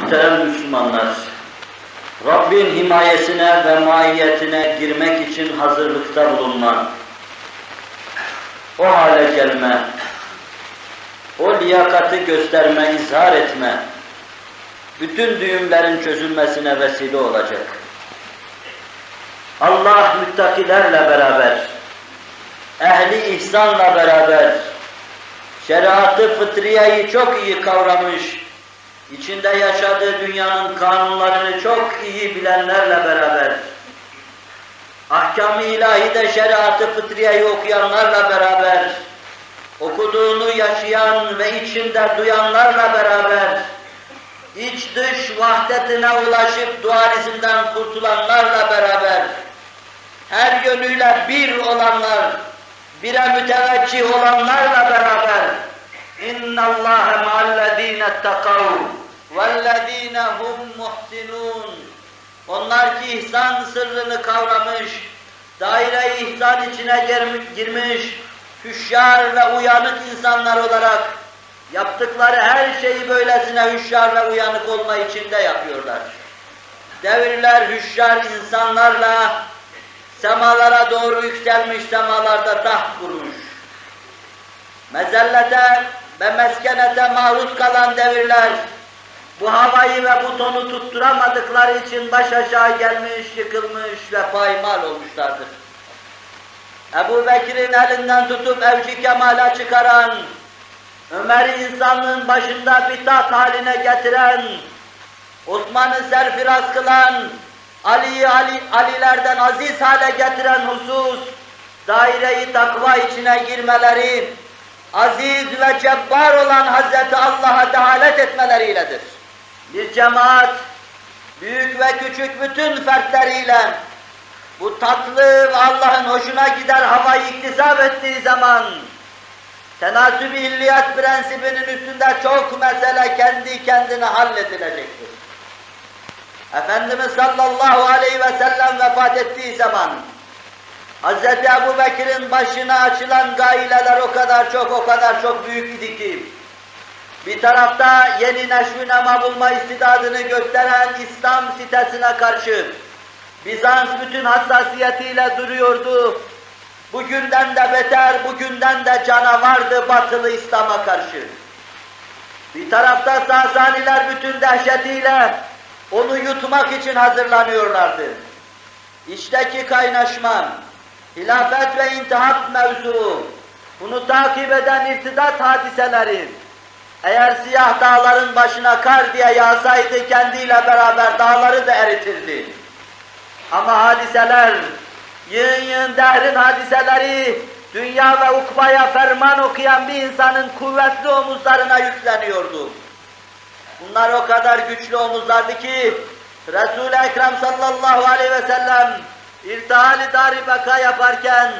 Muhterem Müslümanlar, Rabbin himayesine ve maiyetine girmek için hazırlıkta bulunma, o hale gelme, o liyakati gösterme, izhar etme, bütün düğümlerin çözülmesine vesile olacak. Allah müttakilerle beraber, ehli ihsanla beraber, şeriatı fıtriyeyi çok iyi kavramış, içinde yaşadığı dünyanın kanunlarını çok iyi bilenlerle beraber, ahkam-ı ilahide şeriatı fıtriyeyi okuyanlarla beraber, okuduğunu yaşayan ve içinde duyanlarla beraber, iç dış vahdetine ulaşıp dualizmden kurtulanlarla beraber, her yönüyle bir olanlar, bire müteveccih olanlarla beraber, اِنَّ اللّٰهَ مَعَ الَّذ۪ينَ اتَّقَوْا وَالَّذ۪ينَ هُمْ مُحْسِنُونَ Onlar ki ihsan sırrını kavramış, daire-i ihsan içine girmiş, hüşyar ve uyanık insanlar olarak yaptıkları her şeyi böylesine hüşyar ve uyanık olma içinde yapıyorlar. Devirler hüşyar insanlarla semalara doğru yükselmiş, semalarda taht kurmuş. Mezellete ve meskenete maruz kalan devirler, bu havayı ve bu tonu tutturamadıkları için baş aşağı gelmiş, yıkılmış ve paymal olmuşlardır. Ebu Bekir'in elinden tutup evci kemala çıkaran, Ömer'i insanlığın başında bitat haline getiren, Osman'ı serfiraz kılan, Ali'yi Ali, Ali'lerden aziz hale getiren husus, daire-i takva içine girmeleri, aziz ve cebbar olan Hazreti Allah'a dehalet etmeleriyle Bir cemaat, büyük ve küçük bütün fertleriyle, bu tatlı ve Allah'ın hoşuna gider havayı iktisap ettiği zaman, tenasüb-i illiyat prensibinin üstünde çok mesele kendi kendine halledilecektir. Efendimiz sallallahu aleyhi ve sellem vefat ettiği zaman, Hz. Ebu Bekir'in başına açılan gaileler o kadar çok, o kadar çok büyük idi ki, bir tarafta yeni neşvü nema bulma istidadını gösteren İslam sitesine karşı, Bizans bütün hassasiyetiyle duruyordu. Bugünden de beter, bugünden de canavardı batılı İslam'a karşı. Bir tarafta Sasaniler bütün dehşetiyle onu yutmak için hazırlanıyorlardı. İçteki kaynaşma, hilafet ve intihap mevzuu, bunu takip eden irtidat hadiseleri, eğer siyah dağların başına kar diye yağsaydı kendiyle beraber dağları da eritirdi. Ama hadiseler, yığın yığın dehrin hadiseleri, dünya ve ukbaya ferman okuyan bir insanın kuvvetli omuzlarına yükleniyordu. Bunlar o kadar güçlü omuzlardı ki, Resul-i Ekrem sallallahu aleyhi ve sellem irtihal-i dar beka yaparken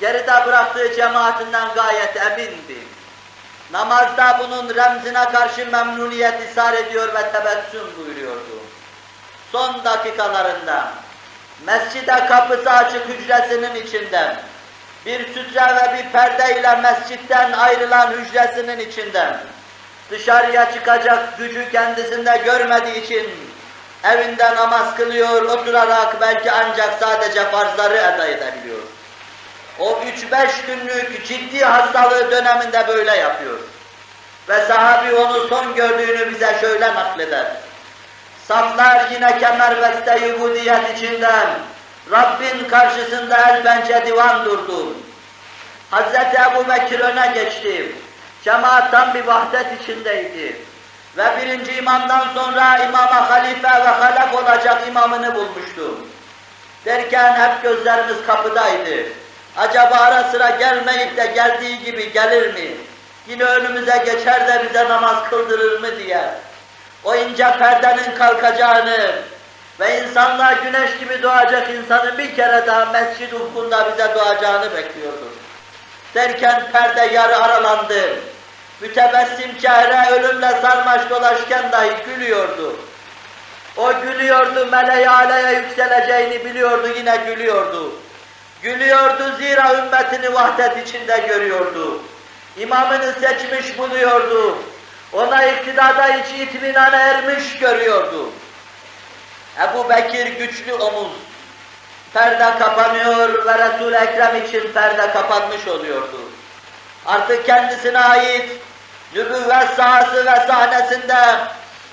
geride bıraktığı cemaatinden gayet emindi. Namazda bunun remzine karşı memnuniyet ishar ediyor ve tebessüm buyuruyordu. Son dakikalarında mescide kapısı açık hücresinin içinden bir sütre ve bir perde ile mescitten ayrılan hücresinin içinden dışarıya çıkacak gücü kendisinde görmediği için evinde namaz kılıyor, oturarak belki ancak sadece farzları eda edebiliyor. O üç beş günlük ciddi hastalığı döneminde böyle yapıyor. Ve sahabi onu son gördüğünü bize şöyle nakleder. Saflar yine kemerbeste yubudiyet içinden Rabbin karşısında el pençe divan durdu. Hazreti Ebu Bekir öne geçti. Cemaat tam bir vahdet içindeydi. Ve birinci imamdan sonra imama halife ve halef olacak imamını bulmuştu. Derken hep gözlerimiz kapıdaydı. Acaba ara sıra gelmeyip de geldiği gibi gelir mi? Yine önümüze geçer de bize namaz kıldırır mı diye. O ince perdenin kalkacağını ve insanlar güneş gibi doğacak insanın bir kere daha mescid ufkunda bize doğacağını bekliyorduk. Derken perde yarı aralandı. Mütebessim çehre ölümle sarmaş dolaşken dahi gülüyordu. O gülüyordu, meleği aleye yükseleceğini biliyordu, yine gülüyordu. Gülüyordu zira ümmetini vahdet içinde görüyordu. İmamını seçmiş buluyordu. Ona iktidada hiç itminana ermiş görüyordu. Ebu Bekir güçlü omuz, perde kapanıyor ve Resul-i Ekrem için perde kapanmış oluyordu. Artık kendisine ait nübüvvet sahası ve sahnesinde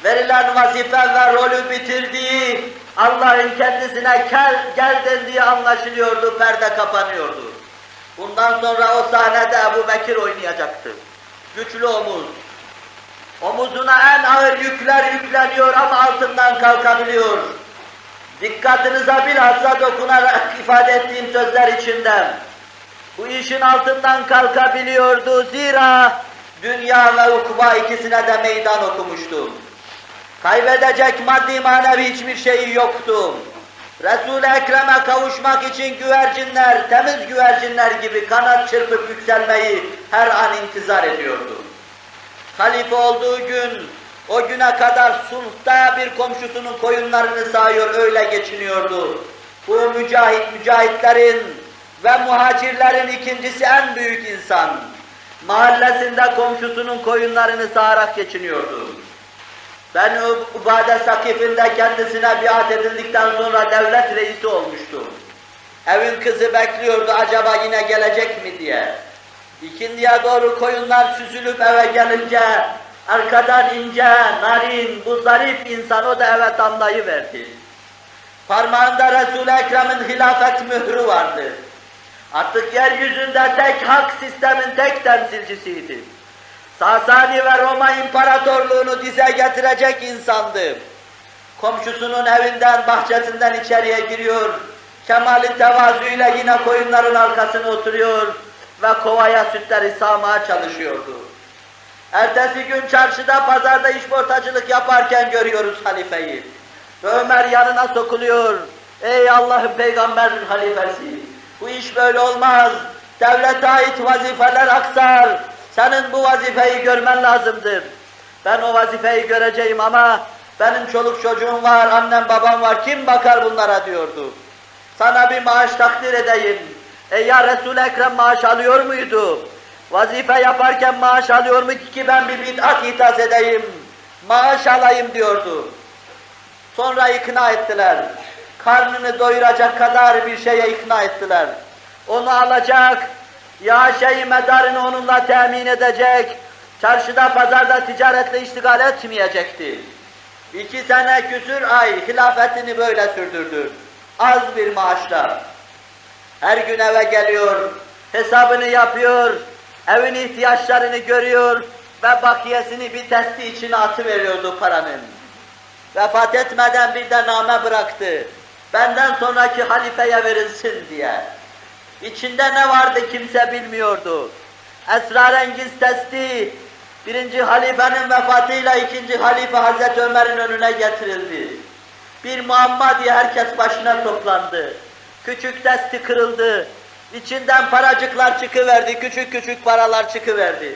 verilen vazife ve rolü bitirdiği, Allah'ın kendisine gel, gel dendiği anlaşılıyordu, perde kapanıyordu. Bundan sonra o sahnede Ebu Bekir oynayacaktı. Güçlü omuz. Omuzuna en ağır yükler yükleniyor ama altından kalkabiliyor. Dikkatinize bilhassa dokunarak ifade ettiğim sözler içinden. Bu işin altından kalkabiliyordu zira dünya ve ukba ikisine de meydan okumuştu. Kaybedecek maddi manevi hiçbir şeyi yoktu. Resul-i Ekrem'e kavuşmak için güvercinler, temiz güvercinler gibi kanat çırpıp yükselmeyi her an intizar ediyordu. Halife olduğu gün, o güne kadar sulhta bir komşusunun koyunlarını sağıyor, öyle geçiniyordu. Bu mücahit, mücahitlerin ve muhacirlerin ikincisi en büyük insan. Mahallesinde komşusunun koyunlarını sağarak geçiniyordu. Ben Ubade Sakif'inde kendisine biat edildikten sonra devlet reisi olmuştum. Evin kızı bekliyordu acaba yine gelecek mi diye. İkindiye doğru koyunlar süzülüp eve gelince arkadan ince, narin, bu zarif insan o da eve damlayıverdi. Parmağında Resul-i Ekrem'in hilafet mührü vardı. Artık yeryüzünde tek hak sistemin tek temsilcisiydi. Sasani ve Roma İmparatorluğunu dize getirecek insandı. Komşusunun evinden, bahçesinden içeriye giriyor. Kemal'in tevazuyla yine koyunların arkasına oturuyor ve kovaya sütleri sağmaya çalışıyordu. Ertesi gün çarşıda, pazarda işportacılık yaparken görüyoruz halifeyi. Ömer yanına sokuluyor. Ey Allah'ın peygamberin halifesi, bu iş böyle olmaz. Devlete ait vazifeler aksar. Senin bu vazifeyi görmen lazımdır. Ben o vazifeyi göreceğim ama benim çoluk çocuğum var, annem babam var, kim bakar bunlara diyordu. Sana bir maaş takdir edeyim. E ya Resul-i Ekrem maaş alıyor muydu? Vazife yaparken maaş alıyor mu ki ben bir bid'at ithas edeyim, maaş alayım diyordu. Sonra ikna ettiler. Karnını doyuracak kadar bir şeye ikna ettiler. Onu alacak, ya şeyi medarını onunla temin edecek, çarşıda pazarda ticaretle iştigal etmeyecekti. İki sene küsür ay hilafetini böyle sürdürdü. Az bir maaşla. Her gün eve geliyor, hesabını yapıyor, evin ihtiyaçlarını görüyor ve bakiyesini bir testi içine atıveriyordu paranın. Vefat etmeden bir de name bıraktı. Benden sonraki halifeye verilsin diye. İçinde ne vardı kimse bilmiyordu. Esrarengiz testi, birinci halifenin vefatıyla ikinci halife Hazreti Ömer'in önüne getirildi. Bir muamma diye herkes başına toplandı. Küçük testi kırıldı. İçinden paracıklar çıkıverdi, küçük küçük paralar çıkıverdi.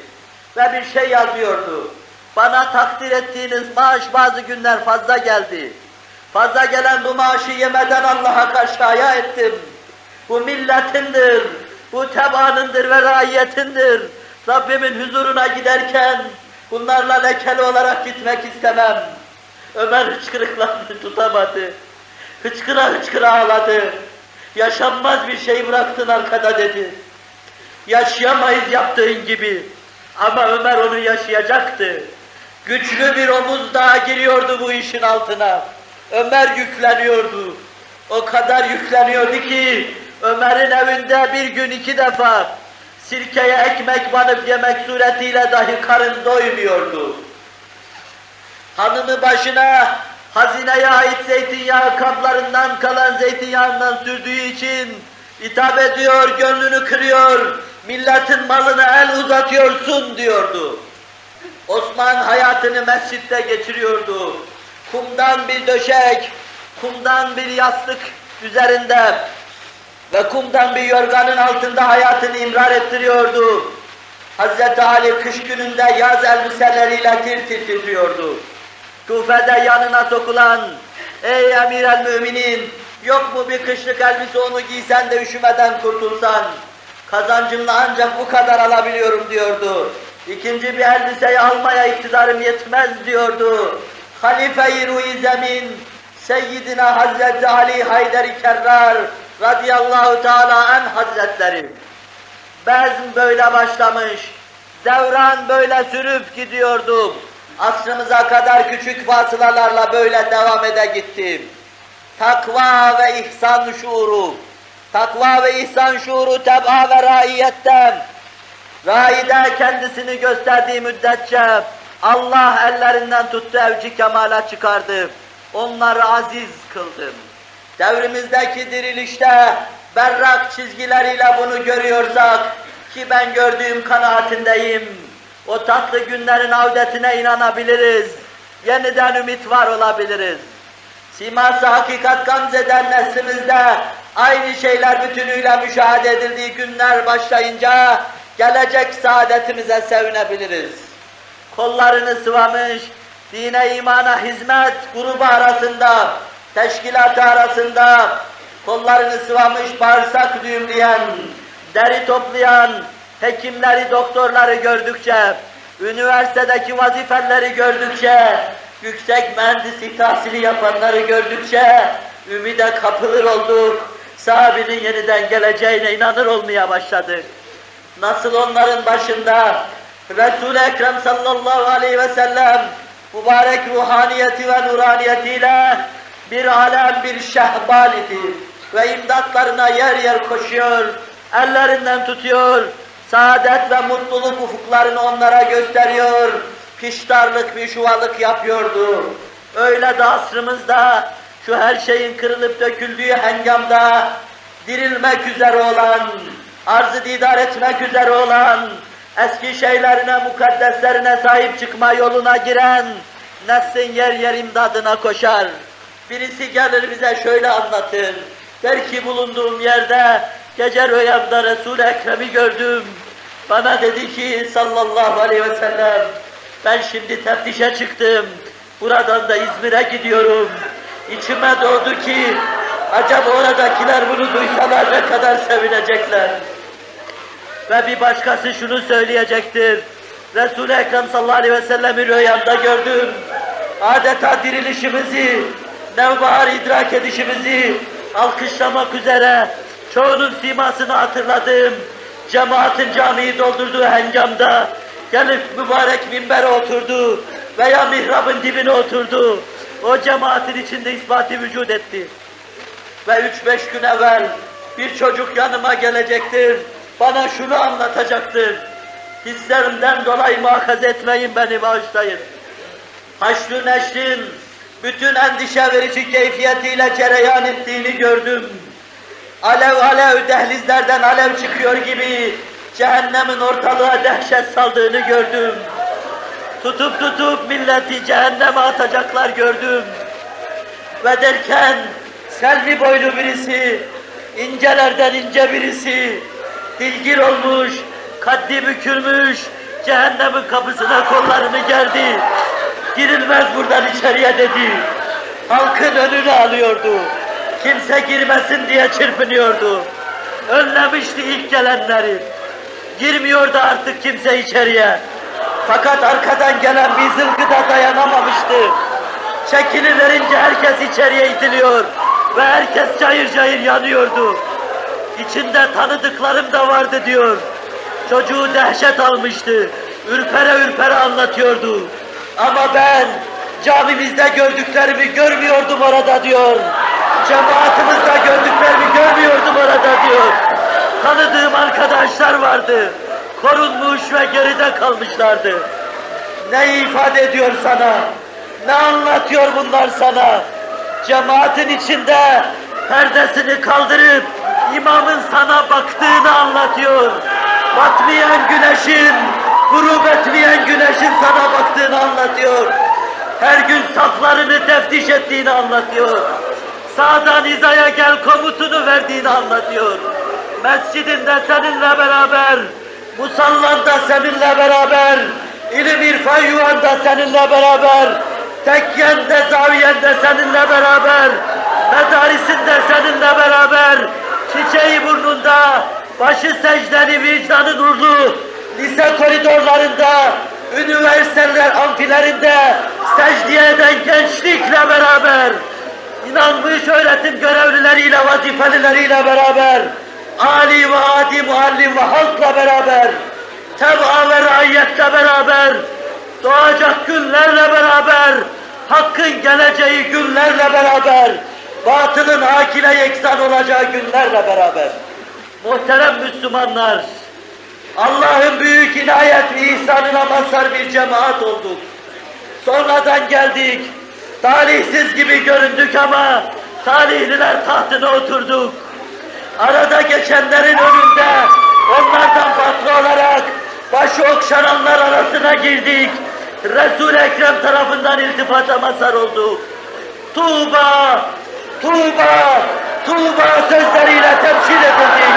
Ve bir şey yazıyordu. Bana takdir ettiğiniz maaş bazı günler fazla geldi. Fazla gelen bu maaşı yemeden Allah'a karşı haya ettim. Bu milletindir, bu tebaanındır ve raiyetindir. Rabbimin huzuruna giderken bunlarla lekeli olarak gitmek istemem. Ömer hıçkırıklarını tutamadı. Hıçkıra hıçkıra ağladı. Yaşanmaz bir şey bıraktın arkada dedi. Yaşayamayız yaptığın gibi. Ama Ömer onu yaşayacaktı. Güçlü bir omuz daha giriyordu bu işin altına. Ömer yükleniyordu. O kadar yükleniyordu ki Ömer'in evinde bir gün iki defa sirkeye ekmek banıp yemek suretiyle dahi karın doymuyordu. Hanımı başına hazineye ait zeytinyağı kaplarından kalan zeytinyağından sürdüğü için hitap ediyor, gönlünü kırıyor, milletin malına el uzatıyorsun diyordu. Osman hayatını mescitte geçiriyordu. Kumdan bir döşek, kumdan bir yastık üzerinde ve kumdan bir yorganın altında hayatını imrar ettiriyordu. Hazreti Ali kış gününde yaz elbiseleriyle tir tir titriyordu. Kufede yanına sokulan, ey emir el müminin, yok mu bir kışlık elbise onu giysen de üşümeden kurtulsan, kazancımla ancak bu kadar alabiliyorum diyordu. İkinci bir elbiseyi almaya iktidarım yetmez diyordu. Halife-i Ruhi Zemin, Seyyidina Hazreti Ali Haydar-ı Kerrar radıyallahu teala an hazretleri. Bezm böyle başlamış, devran böyle sürüp gidiyordu. Asrımıza kadar küçük fasılalarla böyle devam ede gitti. Takva ve ihsan şuuru, takva ve ihsan şuuru teb'a ve raiyetten, raide kendisini gösterdiği müddetçe Allah ellerinden tuttu evci kemala çıkardı. Onları aziz kıldı. Devrimizdeki dirilişte berrak çizgileriyle bunu görüyorsak ki ben gördüğüm kanaatindeyim. O tatlı günlerin avdetine inanabiliriz. Yeniden ümit var olabiliriz. Siması hakikat gamzeden neslimizde aynı şeyler bütünüyle müşahede edildiği günler başlayınca gelecek saadetimize sevinebiliriz. Kollarını sıvamış, dine imana hizmet grubu arasında, teşkilatı arasında kollarını sıvamış bağırsak düğümleyen, deri toplayan, hekimleri, doktorları gördükçe, üniversitedeki vazifeleri gördükçe, yüksek mühendislik tahsili yapanları gördükçe ümide kapılır olduk. Sahabinin yeniden geleceğine inanır olmaya başladık. Nasıl onların başında Resul-i Ekrem sallallahu aleyhi ve sellem mübarek ruhaniyeti ve nuraniyetiyle bir alem bir şehbal idi ve imdatlarına yer yer koşuyor, ellerinden tutuyor, saadet ve mutluluk ufuklarını onlara gösteriyor, piştarlık, pişuvalık yapıyordu. Öyle de asrımızda şu her şeyin kırılıp döküldüğü hengamda dirilmek üzere olan, arzı didar etmek üzere olan, eski şeylerine, mukaddeslerine sahip çıkma yoluna giren, neslin yer yer imdadına koşar. Birisi gelir bize şöyle anlatır, der ki bulunduğum yerde gece rüyamda Resul-i Ekrem'i gördüm. Bana dedi ki sallallahu aleyhi ve sellem, ben şimdi teftişe çıktım, buradan da İzmir'e gidiyorum. İçime doğdu ki, acaba oradakiler bunu duysalar ne kadar sevinecekler. Ve bir başkası şunu söyleyecektir. Resul-i Ekrem sallallahu aleyhi ve sellem'i rüyamda gördüm. Adeta dirilişimizi, nevbahar idrak edişimizi alkışlamak üzere çoğunun simasını hatırladım. Cemaatin camiyi doldurduğu hengamda gelip mübarek minbere oturdu veya mihrabın dibine oturdu. O cemaatin içinde ispatı vücut etti. Ve üç beş gün evvel bir çocuk yanıma gelecektir. Bana şunu anlatacaktır. Hislerimden dolayı muhakaze etmeyin beni bağışlayın. Haşr-ı neşrin bütün endişe verici keyfiyetiyle cereyan ettiğini gördüm. Alev alev dehlizlerden alev çıkıyor gibi cehennemin ortalığa dehşet saldığını gördüm. Tutup tutup milleti cehenneme atacaklar gördüm. Ve derken selvi boylu birisi, incelerden ince birisi, dilgir olmuş, kaddi bükülmüş, cehennemin kapısına kollarını gerdi. Girilmez buradan içeriye dedi. Halkın önünü alıyordu. Kimse girmesin diye çırpınıyordu. Önlemişti ilk gelenleri. Girmiyordu artık kimse içeriye. Fakat arkadan gelen bir zılgıda dayanamamıştı. Çekiliverince herkes içeriye itiliyor ve herkes cayır cayır yanıyordu. İçinde tanıdıklarım da vardı diyor. Çocuğu dehşet almıştı. Ürpere ürpere anlatıyordu. Ama ben camimizde gördüklerimi görmüyordum orada diyor. Cemaatimizde gördüklerimi görmüyordum orada diyor. Tanıdığım arkadaşlar vardı. Korunmuş ve geride kalmışlardı. Ne ifade ediyor sana? Ne anlatıyor bunlar sana? Cemaatin içinde perdesini kaldırıp imamın sana baktığını anlatıyor. Batmayan güneşin, grup etmeyen güneşin sana baktığını anlatıyor. Her gün saflarını teftiş ettiğini anlatıyor. Sağdan hizaya gel komutunu verdiğini anlatıyor. Mescidinde seninle beraber, musallanda seninle beraber, ilim irfan yuvanda seninle beraber, tekkende, zaviyende seninle beraber, medarisinde seninle beraber, çiçeği burnunda, başı secdeli vicdanı nurlu, lise koridorlarında, üniversiteler amfilerinde secdeye eden gençlikle beraber, inanmış öğretim görevlileriyle, vazifelileriyle beraber, Ali ve adi muallim ve halkla beraber, tebaa ve raiyetle beraber, doğacak günlerle beraber, hakkın geleceği günlerle beraber, batılın hakile yeksan olacağı günlerle beraber. Muhterem Müslümanlar, Allah'ın büyük inayet ve ihsanına mazhar bir cemaat olduk. Sonradan geldik, talihsiz gibi göründük ama talihliler tahtına oturduk. Arada geçenlerin önünde onlardan farklı olarak başı okşananlar arasına girdik. Resul-i Ekrem tarafından iltifata mazhar olduk. Tuğba, Tuğba, Tuğba sözleriyle temsil edildik.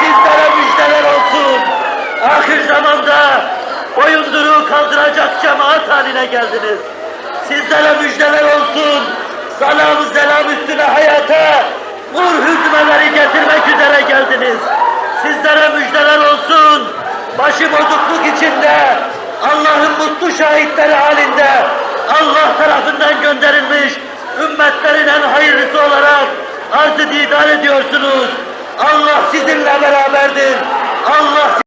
Sizlere müjdeler olsun. Ahir zamanda boyunduruğu kaldıracak cemaat haline geldiniz. Sizlere müjdeler olsun. Salam selam üstüne hayata nur hükmeleri getirmek üzere geldiniz. Sizlere müjdeler olsun. Başı bozukluk içinde Allah'ın mutlu şahitleri halinde Allah tarafından gönderilmiş ümmetlerin en hayırlısı olarak arz-ı didar ediyorsunuz. Allah sizinle beraberdir. Allah